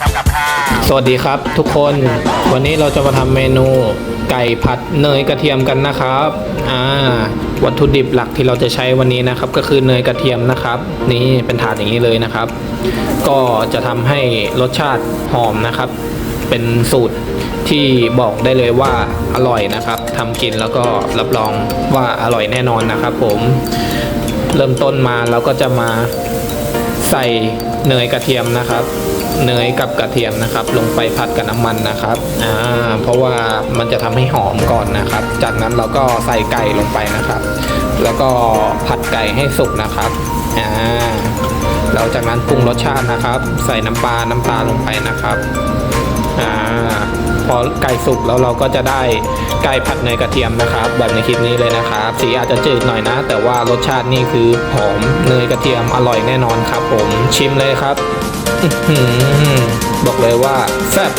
กับกับข้าวสวัสดีครับทุกคน วันนี้เราจะมาทำเมนูไก่ผัดเนยกระเทียมกันนะครับอ่าวัตถุดิบหลักที่เราจะใช้วันนี้นะครับ ก็คือเนยกระเทียมนะครับ นี่เป็นถาดอย่างนี้เลยนะครับ ก็จะทำให้รสชาติหอมนะครับ เป็นสูตรที่บอกได้เลยว่าอร่อยนะครับทำกินแล้วก็รับรองว่าอร่อยแน่นอนนะครับ ผม เริ่มต้นมาเราก็จะมาใส่ เนยกระเทียมนะครับ เนยกับกระเทียมนะครับ ลงไปผัดกับน้ำมันนะครับอ่าเพราะว่ามันจะทำให้หอมก่อนนะครับ จากนั้นเราก็ใส่ไก่ลงไปนะครับ แล้วก็ผัดไก่ให้สุกนะครับอ่าแล้วจากนั้นปรุงรสชาตินะครับ ใส่น้ำปลาน้ำตาลลงไปนะครับอ่า อไก่สุกแล้วเราก็จะได้ไก่ผัดเนยกระเทียมนะครับ แบบในคลิปนี้เลยนะครับ สีอาจจะจืดหน่อยนะ แต่ว่ารสชาตินี่คือหอมเนยกระเทียมอร่อยแน่นอนครับ ผมชิมเลยครับบอกเลยว่าแซ่บ